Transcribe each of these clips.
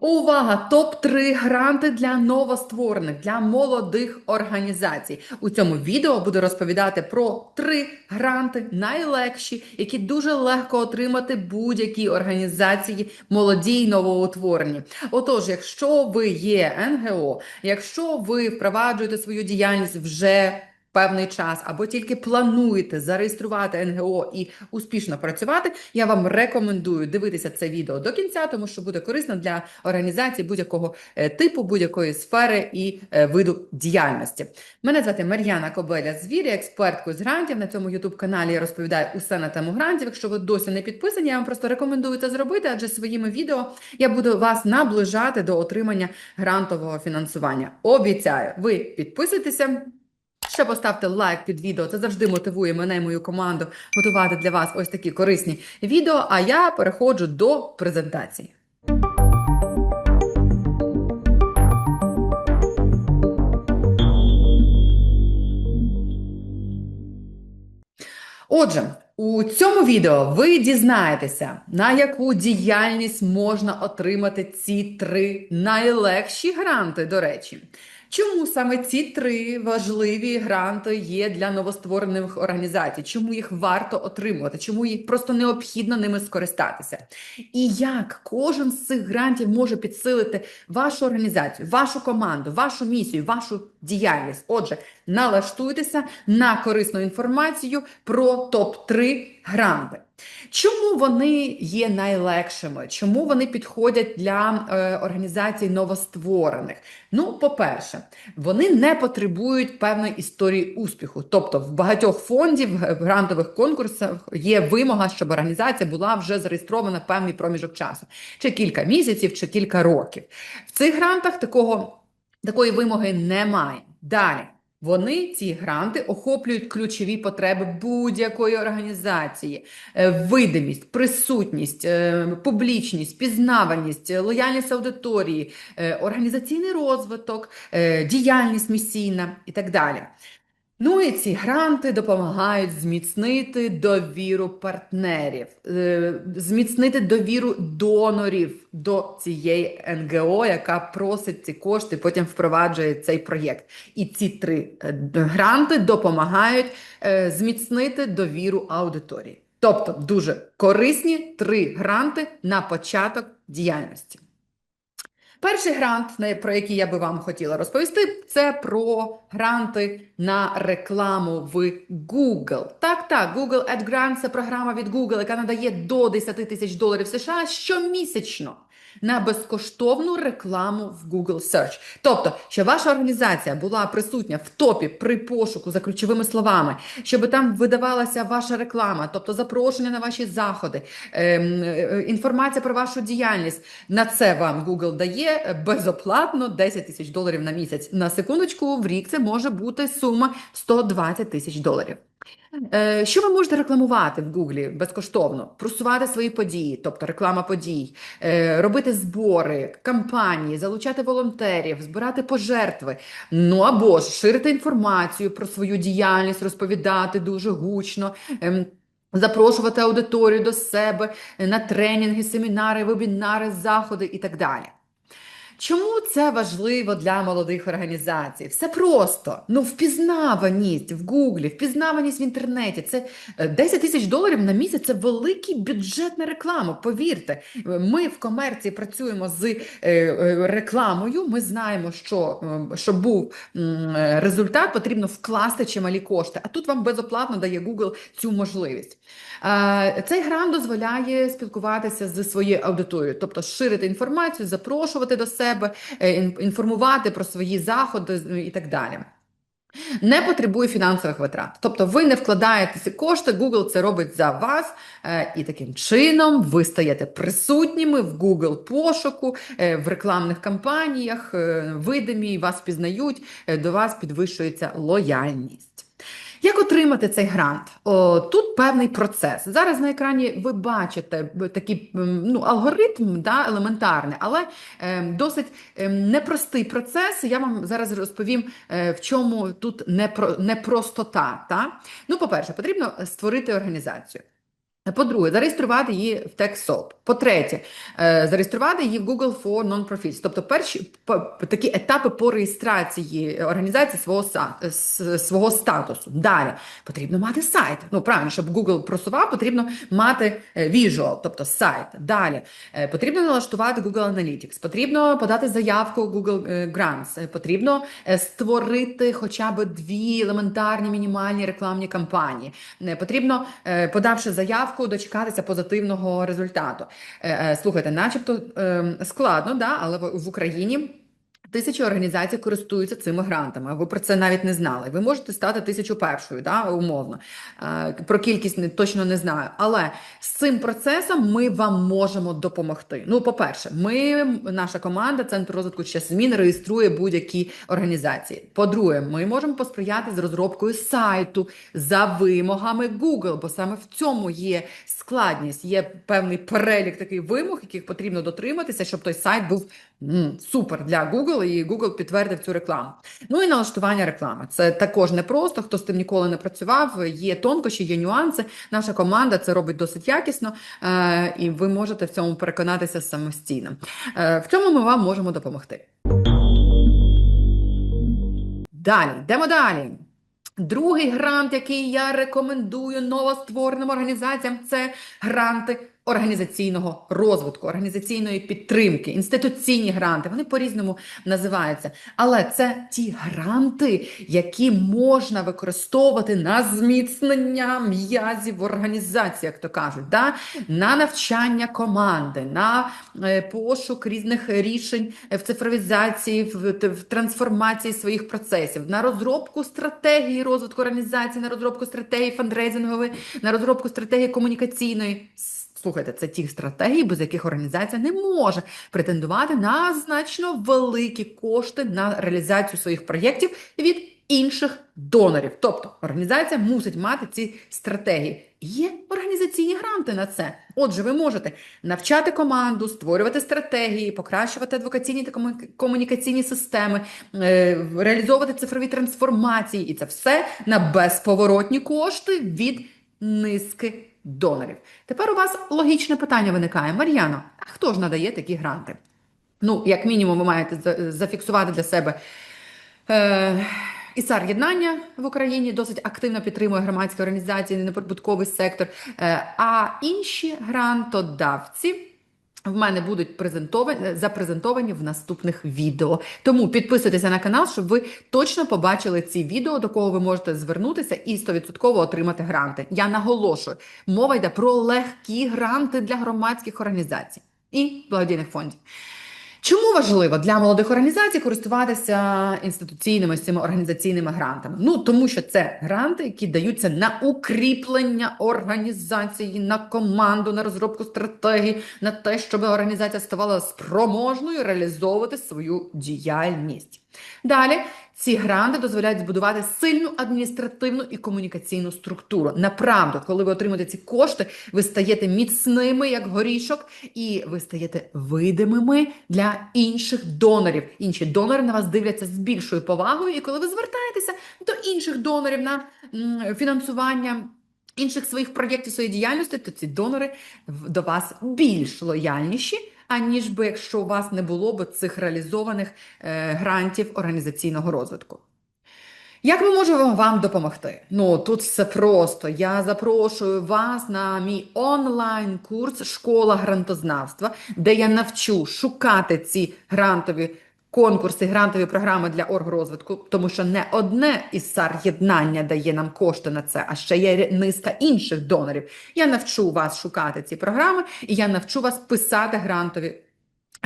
Увага! Топ-3 гранти для новостворених, для молодих організацій. У цьому відео буду розповідати про три гранти, найлегші, які дуже легко отримати будь-якій організації молоді й новоутворені. Отож, якщо ви є НГО, якщо ви впроваджуєте свою діяльність вже певний час, або тільки плануєте зареєструвати НГО і успішно працювати, я вам рекомендую дивитися це відео до кінця, тому що буде корисно для організацій будь-якого е, типу, будь-якої сфери і е, виду діяльності. Мене звати Мар'яна Кобеля Звір, я експерткою з грантів. На цьому youtube каналі я розповідаю усе на тему грантів. Якщо ви досі не підписані, я вам просто рекомендую це зробити, адже своїми відео я буду вас наближати до отримання грантового фінансування. Обіцяю, ви підписуйтеся. Ще поставте лайк під відео, це завжди мотивує мене і мою команду готувати для вас ось такі корисні відео. А я переходжу до презентації. Отже, у цьому відео ви дізнаєтеся, на яку діяльність можна отримати ці три найлегші гранти, до речі. Чому саме ці три важливі гранти є для новостворених організацій? Чому їх варто отримувати? Чому їх просто необхідно ними скористатися? І як кожен з цих грантів може підсилити вашу організацію, вашу команду, вашу місію, вашу діяльність? Отже, налаштуйтеся на корисну інформацію про топ-3 гранти. Чому вони є найлегшими? Чому вони підходять для е, організацій новостворених? Ну, по-перше, вони не потребують певної історії успіху. Тобто, в багатьох фондів в грантових конкурсах є вимога, щоб організація була вже зареєстрована певний проміжок часу, чи кілька місяців, чи кілька років. В цих грантах такого, такої вимоги немає. Далі. Вони ці гранти охоплюють ключові потреби будь-якої організації: Е, видимість, присутність, е, публічність, пізнаваність, е, лояльність аудиторії, організаційний розвиток, діяльність місійна і так далі. Ну і ці гранти допомагають зміцнити довіру партнерів, е, зміцнити довіру донорів до цієї НГО, яка просить ці кошти, потім впроваджує цей проєкт. І ці три е, гранти допомагають е, зміцнити довіру аудиторії. Тобто дуже корисні три гранти на початок діяльності. Перший грант, про який я би вам хотіла розповісти, це про гранти на рекламу в Google. Так, так, Google Ad Grant – це програма від Google, яка надає до 10 тисяч доларів США щомісячно на безкоштовну рекламу в Google Search. Тобто, щоб ваша організація була присутня в топі при пошуку за ключовими словами, щоб там видавалася ваша реклама, тобто запрошення на ваші заходи, ем, е, інформація про вашу діяльність. На це вам Google дає безоплатно 10 тисяч доларів на місяць. На секундочку, в рік це може бути сума 120 тисяч доларів. Е, Що ви можете рекламувати в Гуглі безкоштовно? Просувати свої події, тобто реклама подій, е, робити збори, кампанії, залучати волонтерів, збирати пожертви. Ну або ж ширити інформацію про свою діяльність, розповідати дуже гучно. ем, Запрошувати аудиторію до себе на тренінги, семінари, вебінари, заходи і так далі. Чому це важливо для молодих організацій? Все просто. Ну, впізнаваність в Гуглі, впізнаваність в інтернеті. Це е, 10 тисяч доларів на місяць. Це великий бюджет на рекламу. Повірте, ми в комерції працюємо з е, е, рекламою. Ми знаємо, що е, щоб був е, результат, потрібно вкласти чималі кошти. А тут вам безоплатно дає Google цю можливість. Е, Цей грант дозволяє спілкуватися зі своєю аудиторією, тобто ширити інформацію, запрошувати до себе, е, ін- інформувати про свої заходи і так далі. Не потребує фінансових витрат. Тобто ви не вкладаєте ці кошти, Google це робить за вас, е, і таким чином ви стаєте присутніми в Google пошуку, е, в рекламних кампаніях, е, видимі, вас впізнають, е, до вас підвищується лояльність. Як отримати цей грант? О, тут певний процес. Зараз на екрані ви бачите такий ну, алгоритм да, елементарний, але е, досить е, непростий процес. Я вам зараз розповім, е, в чому тут непро, непростота. Та? Ну, по-перше, потрібно створити організацію. По-друге, зареєструвати її в TechSoup. По-третє, е, зареєструвати її в Google for Non-Profits. Тобто перші такі етапи по реєстрації організації свого, свого статусу. Далі потрібно мати сайт. Ну, правильно, щоб Google просував, потрібно мати е, visual, тобто сайт. Далі е, потрібно налаштувати Google Analytics, потрібно подати заявку Google Grants, потрібно створити хоча б дві елементарні мінімальні рекламні кампанії. Потрібно, подавши заявку, дочекатися позитивного результату. Е, е, Слухайте, начебто ем, складно, да, але в Україні. Тисячі організацій користуються цими грантами. Ви про це навіть не знали. Ви можете стати тисячу першою, да, умовно. Е, Про кількість не, точно не знаю. Але з цим процесом ми вам можемо допомогти. Ну, по-перше, ми, наша команда, Центр розвитку час змін, реєструє будь-які організації. По-друге, ми можемо посприяти з розробкою сайту за вимогами Google, бо саме в цьому є складність, є певний перелік таких вимог, яких потрібно дотриматися, щоб той сайт був м, супер для Google, і Google підтвердив цю рекламу. Ну і налаштування реклами. Це також непросто. Хто з тим ніколи не працював, є тонкощі, є нюанси. Наша команда це робить досить якісно, е, і ви можете в цьому переконатися самостійно. Е, в цьому ми вам можемо допомогти. Далі, йдемо далі. Другий грант, який я рекомендую новоствореним організаціям, це гранти організаційного розвитку, організаційної підтримки, інституційні гранти. Вони по-різному називаються. Але це ті гранти, які можна використовувати на зміцнення м'язів в організації, як то кажуть, да? на навчання команди, на е, пошук різних рішень в цифровізації, в, в трансформації своїх процесів, на розробку стратегії розвитку організації, на розробку стратегії фандрейзингової, на розробку стратегії комунікаційної. Слухайте, це ті стратегії, без яких організація не може претендувати на значно великі кошти на реалізацію своїх проєктів від інших донорів. Тобто організація мусить мати ці стратегії. Є організаційні гранти на це. Отже, ви можете навчати команду, створювати стратегії, покращувати адвокаційні та комунікаційні системи, е, реалізовувати цифрові трансформації, і це все на безповоротні кошти від низки донорів. Тепер у вас логічне питання виникає. Мар'яно, а хто ж надає такі гранти? Ну, як мінімум, ви маєте зафіксувати для себе. Е, ІСАР єднання в Україні досить активно підтримує громадські організації, неприбутковий сектор. Е, а інші грантодавці в мене будуть презентовані, запрезентовані в наступних відео. Тому підписуйтеся на канал, щоб ви точно побачили ці відео, до кого ви можете звернутися і 100% отримати гранти. Я наголошую, мова йде про легкі гранти для громадських організацій і благодійних фондів. Чому важливо для молодих організацій користуватися інституційними цими організаційними грантами? Ну тому що це гранти, які даються на укріплення організації, на команду, на розробку стратегій, на те, щоб організація ставала спроможною реалізовувати свою діяльність. Далі ці гранти дозволяють збудувати сильну адміністративну і комунікаційну структуру. Направду, коли ви отримуєте ці кошти, ви стаєте міцними, як горішок, і ви стаєте видимими для інших донорів. Інші донори на вас дивляться з більшою повагою, і коли ви звертаєтеся до інших донорів на фінансування. Інших своїх проєктів своєї діяльності, то ці донори до вас більш лояльніші, аніж би якщо у вас не було б цих реалізованих е, грантів організаційного розвитку. Як ми можемо вам допомогти? Ну тут все просто. Я запрошую вас на мій онлайн-курс Школа грантознавства, де я навчу шукати ці грантові конкурси, грантові програми для оргрозвитку, тому що не одне із сар єднання дає нам кошти на це, а ще є низка інших донорів. Я навчу вас шукати ці програми, і я навчу вас писати грантові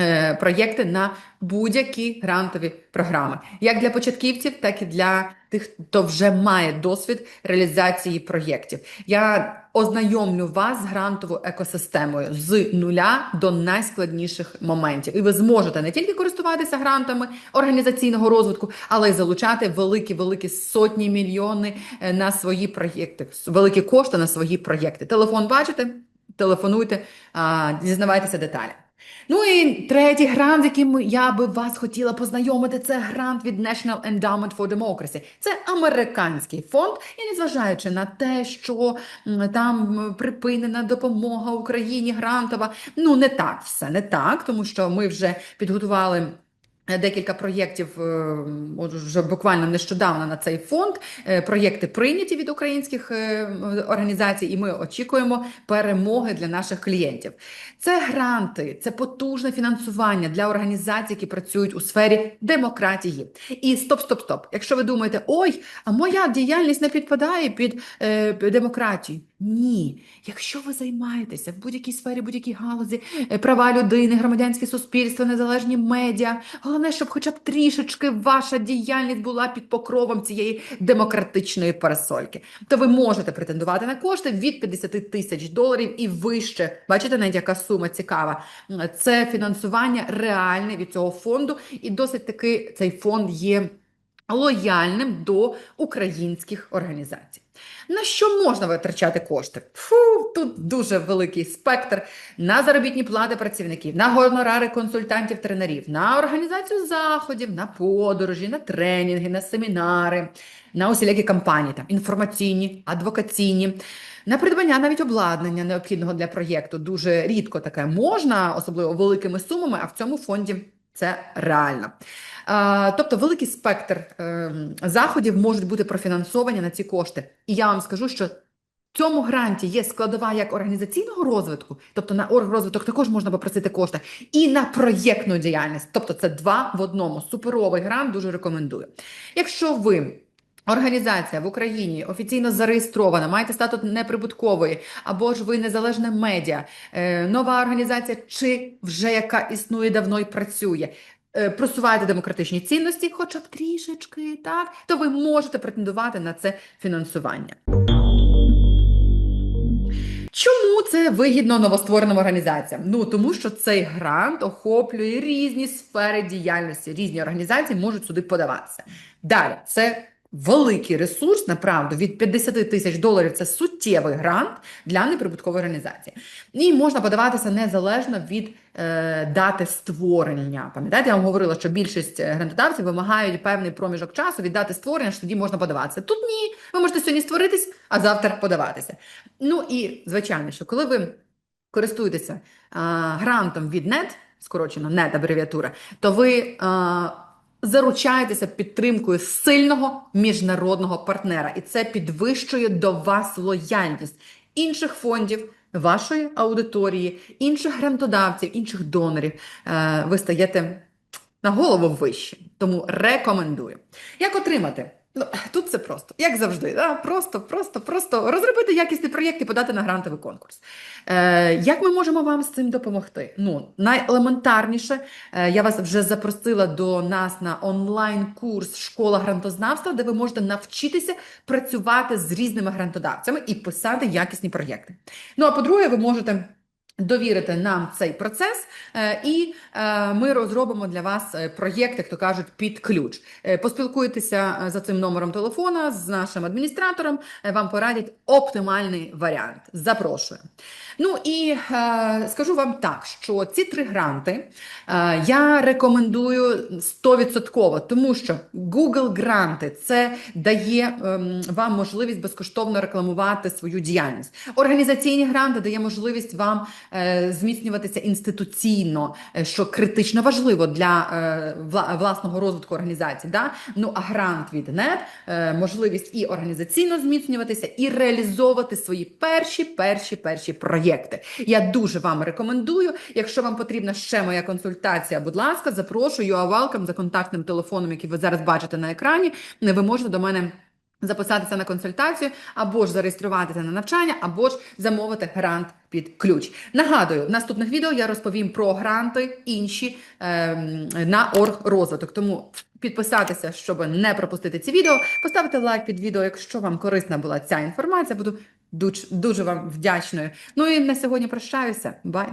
е, проєкти на будь-які грантові програми, як для початківців, так і для тих, хто вже має досвід реалізації проєктів. Я ознайомлю вас з грантовою екосистемою з нуля до найскладніших моментів. І ви зможете не тільки користуватися грантами організаційного розвитку, але й залучати великі, великі сотні мільйони е, на свої проєкти, великі кошти на свої проєкти. Телефон бачите? Телефонуйте, дізнавайтеся деталі. Ну і третій грант, з яким я би вас хотіла познайомити, це грант від National Endowment for Democracy. Це американський фонд, і незважаючи на те, що там припинена допомога Україні грантова, ну не так все, не так, тому що ми вже підготували. Декілька проєктів е, вже буквально нещодавно на цей фонд. Е, Проєкти прийняті від українських е, організацій, і ми очікуємо перемоги для наших клієнтів. Це гранти, це потужне фінансування для організацій, які працюють у сфері демократії. І стоп, стоп, стоп. Якщо ви думаєте, ой, а моя діяльність не підпадає під е, демократію. Ні, якщо ви займаєтеся в будь-якій сфері, будь-якій галузі, права людини, громадянське суспільство, незалежні медіа, головне, щоб хоча б трішечки ваша діяльність була під покровом цієї демократичної парасольки, то ви можете претендувати на кошти від 50 тисяч доларів і вище. Бачите, навіть яка сума цікава. Це фінансування реальне від цього фонду, і досить таки цей фонд є лояльним до українських організацій. На що можна витрачати кошти? Фу, тут дуже великий спектр на заробітні плати працівників, на гонорари консультантів, тренерів, на організацію заходів, на подорожі, на тренінги, на семінари, на усілякі кампанії, там інформаційні, адвокаційні. На придбання навіть обладнання необхідного для проєкту дуже рідко таке можна, особливо великими сумами, а в цьому фонді це реально. Тобто великий спектр е, заходів можуть бути профінансовані на ці кошти. І я вам скажу, що в цьому гранті є складова як організаційного розвитку, тобто на оргрозвиток також можна попросити кошти, і на проєктну діяльність. Тобто це два в одному. Суперовий грант дуже рекомендую. Якщо ви Організація в Україні офіційно зареєстрована, маєте статус неприбуткової, або ж ви незалежне медіа, е, нова організація, чи вже яка існує давно і працює. е, Просуваєте демократичні цінності, хоча б трішечки, так, то ви можете претендувати на це фінансування. Чому це вигідно новоствореним організаціям? Ну тому що цей грант охоплює різні сфери діяльності, різні організації можуть сюди подаватися. Далі це великий ресурс, направду, від 50 тисяч доларів це суттєвий грант для неприбуткової організації. І можна подаватися незалежно від е, дати створення. Пам'ятаєте, я вам говорила, що більшість е, грантодавців вимагають певний проміжок часу від дати створення, що тоді можна подаватися. Тут ні, ви можете сьогодні створитись, а завтра подаватися. Ну і звичайно, що коли ви користуєтеся а, грантом від NET, скорочено NET абревіатура, то ви а, заручаєтеся підтримкою сильного міжнародного партнера, і це підвищує до вас лояльність інших фондів. Вашої аудиторії, інших грантодавців, інших донорів, Е, ви стаєте на голову вище. Тому рекомендую. Як отримати? Ну, тут це просто, як завжди, да? просто, просто, просто розробити якісний проєкт і подати на грантовий конкурс. Е, як ми можемо вам з цим допомогти? Ну, найелементарніше, е, я вас вже запросила до нас на онлайн-курс Школа грантознавства, де ви можете навчитися працювати з різними грантодавцями і писати якісні проєкти. Ну, а по-друге, ви можете. Довірити нам цей процес, е, і е, ми розробимо для вас е, проєкт, як то кажуть, під ключ. Поспілкуйтеся за цим номером телефона з нашим адміністратором. Вам порадять оптимальний варіант. Запрошую. Ну і скажу вам так, що ці три гранти я рекомендую 100%, тому що Google гранти це дає ем, вам можливість безкоштовно рекламувати свою діяльність. Організаційні гранти дає можливість вам зміцнюватися інституційно, е, що критично важливо для е, власного розвитку організації. Да? Ну а грант від НЕТ е, можливість і організаційно зміцнюватися, і реалізовувати свої перші, перші, перші проєкти. Я дуже вам рекомендую. Якщо вам потрібна ще моя консультація, будь ласка, запрошую you welcome за контактним телефоном, який ви зараз бачите на екрані. Ви можете до мене. Записатися на консультацію, або ж зареєструватися на навчання, або ж замовити грант під ключ. Нагадую, в наступних відео я розповім про гранти інші ем, на оргрозвиток. Тому підписатися, щоб не пропустити ці відео, поставити лайк під відео, якщо вам корисна була ця інформація. Буду дуже, дуже вам вдячною. Ну і на сьогодні прощаюся. Бай!